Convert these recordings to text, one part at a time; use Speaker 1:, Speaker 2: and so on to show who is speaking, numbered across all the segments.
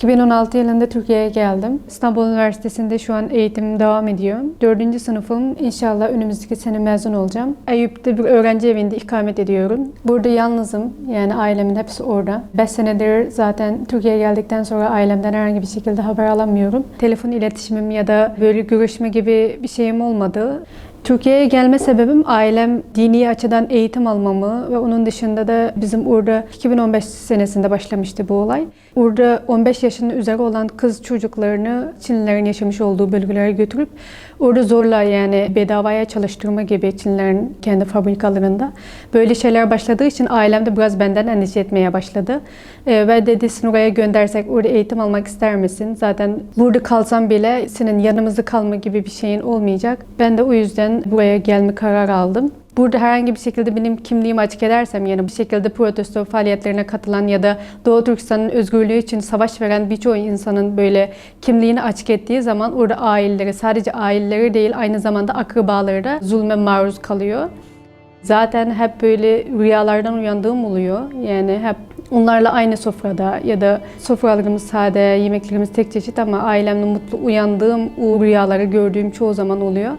Speaker 1: ...2016 yılında Türkiye'ye geldim. İstanbul Üniversitesi'nde şu an eğitim devam ediyor. Dördüncü sınıfım. İnşallah önümüzdeki sene mezun olacağım. Eyüp'te bir öğrenci evinde ikamet ediyorum. Burada yalnızım. Yani ailemin hepsi orada. 5 senedir zaten Türkiye'ye geldikten sonra ailemden herhangi bir şekilde haber alamıyorum. Telefon iletişimim ya da böyle görüşme gibi bir şeyim olmadı. Türkiye'ye gelme sebebim ailem dini açıdan eğitim almamı ve onun dışında da bizim orada 2015 senesinde başlamıştı bu olay. Orada 15 yaşının üzeri olan kız çocuklarını Çinlilerin yaşamış olduğu bölgelere götürüp orada zorla yani bedavaya çalıştırma gibi Çinlilerin kendi fabrikalarında böyle şeyler başladığı için ailem de biraz benden endişe etmeye başladı. Ee, ve dedi "Sen oraya göndersek orada eğitim almak ister misin? Zaten burada kalsam bile senin yanımızda kalma gibi bir şeyin olmayacak. Ben de o yüzden buraya gelme kararı aldım. Burada herhangi bir şekilde benim kimliğimi açık edersem yani bir şekilde protesto faaliyetlerine katılan ya da Doğu Türkistan'ın özgürlüğü için savaş veren birçok insanın böyle kimliğini açık ettiği zaman orada aileleri sadece aileleri değil aynı zamanda akrabaları da zulme maruz kalıyor. Zaten hep böyle rüyalardan uyandığım oluyor. Yani hep onlarla aynı sofrada ya da sofralarımız sade, yemeklerimiz tek çeşit ama ailemle mutlu uyandığım o rüyaları gördüğüm çoğu zaman oluyor.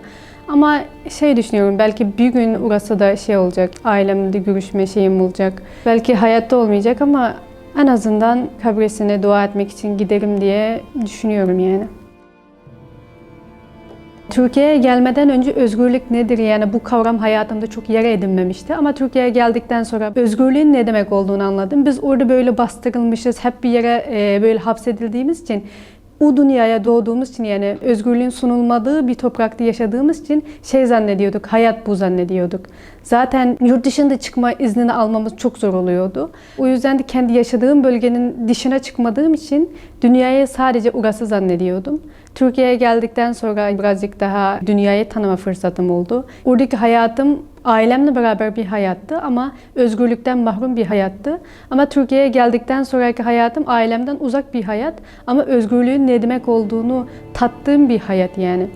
Speaker 1: Ama şey düşünüyorum belki bir gün orası da şey olacak, ailemle görüşme şeyim olacak. Belki hayatta olmayacak ama en azından kabresine dua etmek için giderim diye düşünüyorum yani. Türkiye'ye gelmeden önce özgürlük nedir yani bu kavram hayatımda çok yer edinmemişti. Ama Türkiye'ye geldikten sonra özgürlüğün ne demek olduğunu anladım. Biz orada böyle bastırılmışız, hep bir yere böyle hapsedildiğimiz için o dünyaya doğduğumuz için yani özgürlüğün sunulmadığı bir toprakta yaşadığımız için şey zannediyorduk, hayat bu zannediyorduk. Zaten yurt dışında çıkma iznini almamız çok zor oluyordu. O yüzden de kendi yaşadığım bölgenin dışına çıkmadığım için dünyayı sadece orası zannediyordum. Türkiye'ye geldikten sonra birazcık daha dünyayı tanıma fırsatım oldu. Oradaki hayatım ailemle beraber bir hayattı ama özgürlükten mahrum bir hayattı. Ama Türkiye'ye geldikten sonraki hayatım ailemden uzak bir hayat ama özgürlüğün ne demek olduğunu tattığım bir hayat yani.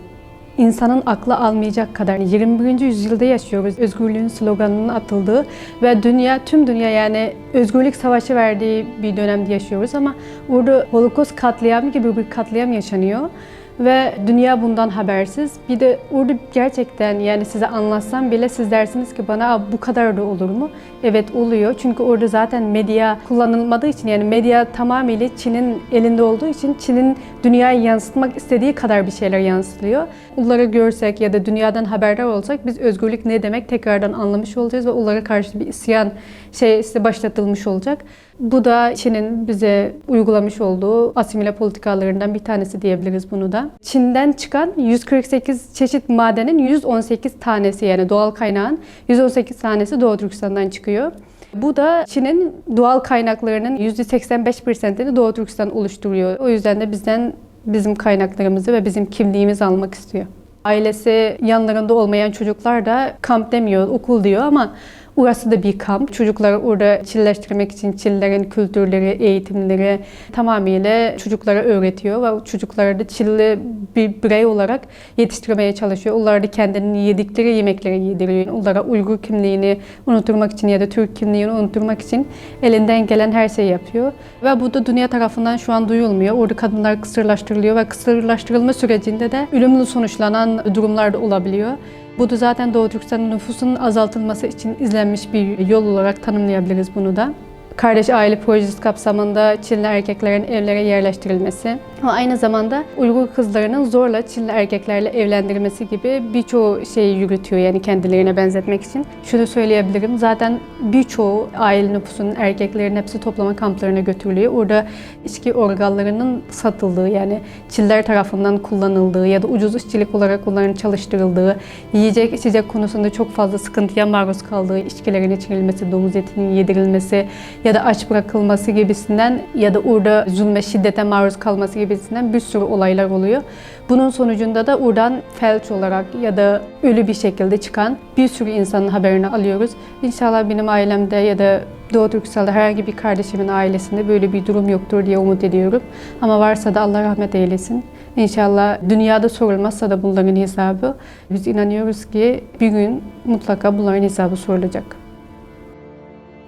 Speaker 1: İnsanın aklı almayacak kadar 21. yüzyılda yaşıyoruz. Özgürlüğün sloganının atıldığı ve dünya, tüm dünya yani özgürlük savaşı verdiği bir dönemde yaşıyoruz ama orada Holocaust katliamı gibi bir katliam yaşanıyor ve dünya bundan habersiz. Bir de orada gerçekten yani size anlatsam bile siz dersiniz ki bana "Aa, bu kadar da olur mu? Evet oluyor. Çünkü orada zaten medya kullanılmadığı için yani medya tamamıyla Çin'in elinde olduğu için Çin'in dünyayı yansıtmak istediği kadar bir şeyler yansıtılıyor. Bunları görsek ya da dünyadan haberdar olsak biz özgürlük ne demek tekrardan anlamış olacağız ve onlara karşı bir isyan şey işte başlatılmış olacak. Bu da Çin'in bize uygulamış olduğu asimile politikalarından bir tanesi diyebiliriz bunu da. Çin'den çıkan 148 çeşit madenin 118 tanesi yani doğal kaynağın 118 tanesi Doğu Türkistan'dan çıkıyor. Bu da Çin'in doğal kaynaklarının %85%'ini Doğu Türkistan oluşturuyor. O yüzden de bizden bizim kaynaklarımızı ve bizim kimliğimizi almak istiyor. Ailesi yanlarında olmayan çocuklar da kamp demiyor, okul diyor ama Orası da bir kamp. Çocukları orada çilleştirmek için Çillerin kültürleri, eğitimleri tamamıyla çocuklara öğretiyor ve çocukları da Çilli bir birey olarak yetiştirmeye çalışıyor. Onlar da kendinin yedikleri yemekleri yediriyor. Onlara Uygur kimliğini unutturmak için ya da Türk kimliğini unutturmak için elinden gelen her şeyi yapıyor. Ve bu da dünya tarafından şu an duyulmuyor. Orada kadınlar kısırlaştırılıyor ve kısırlaştırılma sürecinde de ölümlü sonuçlanan durumlar da olabiliyor. Bu da zaten Doğu Türkistan'ın nüfusunun azaltılması için izlenmiş bir yol olarak tanımlayabiliriz bunu da. Kardeş Aile Projesi kapsamında Çinli erkeklerin evlere yerleştirilmesi ve aynı zamanda Uygur kızlarının zorla Çinli erkeklerle evlendirilmesi gibi birçok şeyi yürütüyor yani kendilerine benzetmek için. Şunu söyleyebilirim zaten birçoğu aile nüfusunun erkeklerin hepsi toplama kamplarına götürülüyor. Orada içki organlarının satıldığı yani Çinliler tarafından kullanıldığı ya da ucuz işçilik olarak onların çalıştırıldığı, yiyecek içecek konusunda çok fazla sıkıntıya maruz kaldığı, içkilerin içirilmesi, domuz etinin yedirilmesi ya da aç bırakılması gibisinden ya da orada zulme, şiddete maruz kalması gibi gibisinden bir sürü olaylar oluyor. Bunun sonucunda da oradan felç olarak ya da ölü bir şekilde çıkan bir sürü insanın haberini alıyoruz. İnşallah benim ailemde ya da Doğu Türkistan'da herhangi bir kardeşimin ailesinde böyle bir durum yoktur diye umut ediyorum. Ama varsa da Allah rahmet eylesin. İnşallah dünyada sorulmazsa da bunların hesabı. Biz inanıyoruz ki bir gün mutlaka bunların hesabı sorulacak.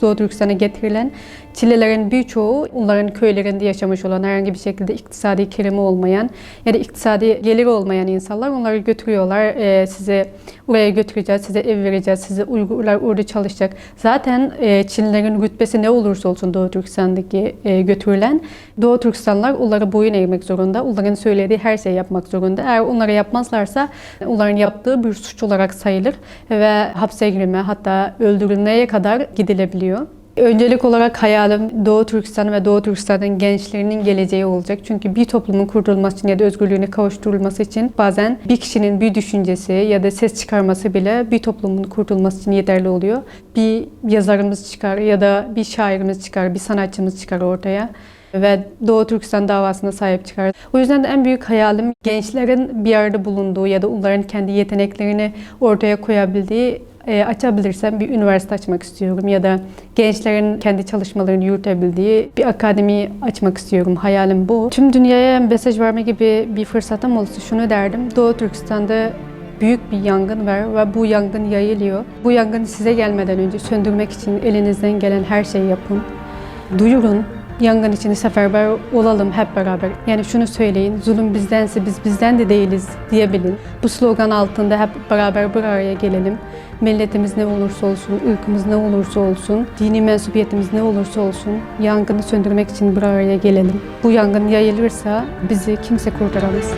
Speaker 1: Doğu Türkistan'a getirilen Çilelerin birçoğu onların köylerinde yaşamış olan herhangi bir şekilde iktisadi kerimi olmayan ya da iktisadi geliri olmayan insanlar onları götürüyorlar. Ee, size oraya götüreceğiz, size ev vereceğiz, size Uygurlar orada çalışacak. Zaten e, Çinlilerin rütbesi ne olursa olsun Doğu Türkistan'daki e, götürülen Doğu Türkistanlar onlara boyun eğmek zorunda. Onların söylediği her şeyi yapmak zorunda. Eğer onları yapmazlarsa onların yaptığı bir suç olarak sayılır ve hapse girme hatta öldürülmeye kadar gidilebiliyor. Öncelik olarak hayalim Doğu Türkistan ve Doğu Türkistan'ın gençlerinin geleceği olacak. Çünkü bir toplumun kurtulması için ya da özgürlüğüne kavuşturulması için bazen bir kişinin bir düşüncesi ya da ses çıkarması bile bir toplumun kurtulması için yeterli oluyor. Bir yazarımız çıkar ya da bir şairimiz çıkar, bir sanatçımız çıkar ortaya ve Doğu Türkistan davasına sahip çıkar. O yüzden de en büyük hayalim gençlerin bir arada bulunduğu ya da onların kendi yeteneklerini ortaya koyabildiği e, açabilirsem bir üniversite açmak istiyorum ya da gençlerin kendi çalışmalarını yürütebildiği bir akademi açmak istiyorum. Hayalim bu. Tüm dünyaya mesaj verme gibi bir fırsatım olsa şunu derdim. Doğu Türkistan'da büyük bir yangın var ve bu yangın yayılıyor. Bu yangın size gelmeden önce söndürmek için elinizden gelen her şeyi yapın. Duyurun, yangın için seferber olalım hep beraber. Yani şunu söyleyin, zulüm bizdense biz bizden de değiliz diyebilin. Bu slogan altında hep beraber bir araya gelelim. Milletimiz ne olursa olsun, ırkımız ne olursa olsun, dini mensubiyetimiz ne olursa olsun yangını söndürmek için bir araya gelelim. Bu yangın yayılırsa bizi kimse kurtaramaz.